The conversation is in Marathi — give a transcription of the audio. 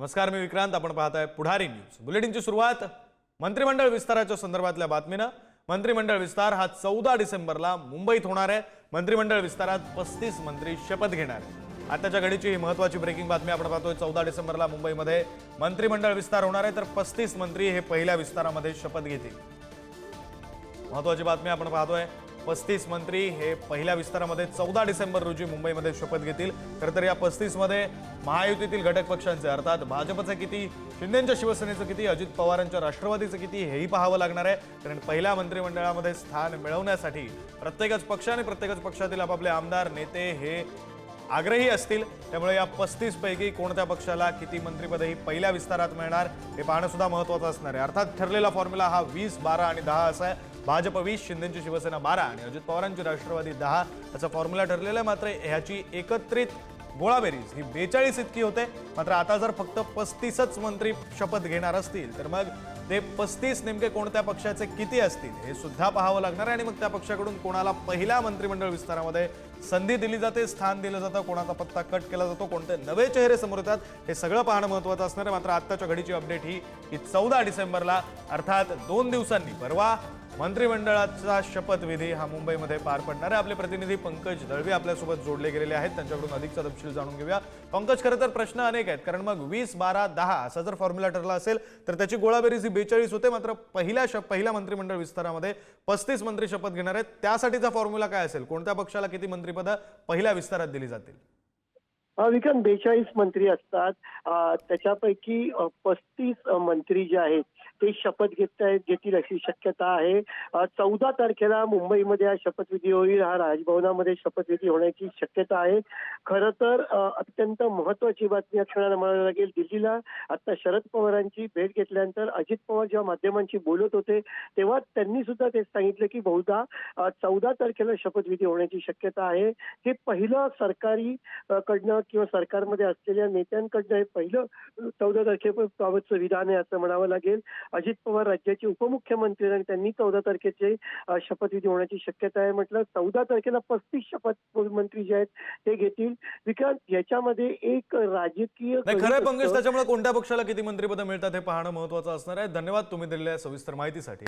नमस्कार मी विक्रांत. आपण पाहताय पुढारी न्यूज. बुलेटिनची सुरुवात मंत्रिमंडळ विस्ताराच्या संदर्भातल्या बातमीनं. मंत्रिमंडळ विस्तार हा चौदा डिसेंबरला मुंबईत होणार आहे. मंत्रिमंडळ विस्तारात पस्तीस मंत्री शपथ घेणार आहे आताच्या घडीची ही महत्वाची ब्रेकिंग बातमी आपण पाहतोय. चौदा डिसेंबरला मुंबईमध्ये मंत्रिमंडळ विस्तार होणार आहे तर पस्तीस मंत्री हे पहिल्या विस्तारामध्ये शपथ घेतील. महत्वाची बातमी आपण पाहतोय. पस्तीस मंत्री हे पहिल्या विस्तारामध्ये चौदा डिसेंबर रोजी मुंबईमध्ये शपथ घेतील. खरं तर या पस्तीसमध्ये महायुतीतील घटक पक्षांचे अर्थात भाजपचं किती शिंदेच्या शिवसेनेचं किती अजित पवारांच्या राष्ट्रवादीचं किती हेही पाहावं लागणार आहे. कारण पहिल्या मंत्रिमंडळामध्ये स्थान मिळवण्यासाठी प्रत्येकच पक्ष आणि प्रत्येकच पक्षातील आपापले आमदार नेते हे आग्रही असतील. त्यामुळे या पस्तीस पैकी कोणत्या पक्षाला किती मंत्रिपदही पहिल्या विस्तारात मिळणार हे पाहणं सुद्धा महत्वाचं असणार आहे. अर्थात ठरलेला फॉर्म्युला हा वीस बारा आणि दहा असा आहे. भाजप वीस शिंदेची शिवसेना बारा आणि अजित पवारांची राष्ट्रवादी दहा. असा फॉर्म्युला ठरलेला आहे मात्र ह्याची एकत्रित गोळाबेरीज ही बेचाळीस इतकी होते. मात्र आता जर फक्त पस्तीसच मंत्री शपथ घेणार असतील तर मग ते पस्तीस नेमके कोणत्या पक्षाचे किती असतील हे सुद्धा पाहावं लागणार आहे. आणि मग त्या पक्षाकडून कोणाला पहिल्या मंत्रिमंडळ विस्तारामध्ये संधी दिली जाते स्थान दिलं जातं कोणाचा पत्ता कट केला जातो कोणते नवे चेहरे समोर येतात हे सगळं पाहणं महत्त्वाचं असणार आहे. मात्र आत्ताच्या घडीची अपडेट ही की चौदा डिसेंबरला अर्थात दोन दिवसांनी परवा मंत्रिमंडळाचा शपथविधी हा मुंबईमध्ये पार पडणार आहे. आपले प्रतिनिधी पंकज दळवे आपल्यासोबत जोडले गेलेले आहेत. त्यांच्याकडून अधिकचा तपशील जाणून घेऊया. पंकज खरं तर प्रश्न अनेक आहेत कारण मग वीस बारा दहा असा जर फॉर्म्युला ठरला असेल तर त्याची गोळाबेरीज ही बेचाळीस होते. मात्र पहिल्या शप पहिल्या मंत्रिमंडळ विस्तारामध्ये पस्तीस मंत्री शपथ घेणार आहेत. त्यासाठीचा फॉर्म्युला काय असेल? कोणत्या पक्षाला किती मंत्री मंत्रिपदं पहिल्या विस्तारात दिली जातील. विक्रम बेचाळीस मंत्री असतात. त्याच्यापैकी पस्तीस मंत्री जे आहेत ते शपथ घेत आहेत घेतील अशी शक्यता आहे. चौदा तारखेला मुंबईमध्ये हा शपथविधी होईल. हा राजभवनामध्ये शपथविधी होण्याची शक्यता आहे. खरं तर अत्यंत महत्वाची बातमी या क्षणाला म्हणायला लागेल. दिल्लीला आता शरद पवारांची भेट घेतल्यानंतर अजित पवार जेव्हा माध्यमांशी बोलत होते तेव्हा त्यांनी सुद्धा तेच सांगितलं की बहुधा चौदा तारखेला शपथविधी होण्याची शक्यता आहे. हे पहिलं सरकारी कडनं किंवा सरकारमध्ये असलेल्या नेत्यांकडनं हे पहिलं चौदा तारखेबाबतचं विधान आहे असं म्हणावं लागेल. अजित पवार राज्याचे उपमुख्यमंत्री आणि त्यांनी चौदा तारखेचे शपथविधी होण्याची शक्यता आहे म्हटलं. चौदा तारखेला पस्तीस शपथ मंत्री जे आहेत ते घेतील. विक्रांत याच्यामध्ये एक राजकीय गणित पंकज. त्याच्यामुळे कोणत्या पक्षाला किती मंत्रिपदं मिळतात हे पाहणं महत्वाचं असणार आहे. धन्यवाद तुम्ही दिलेल्या सविस्तर माहितीसाठी.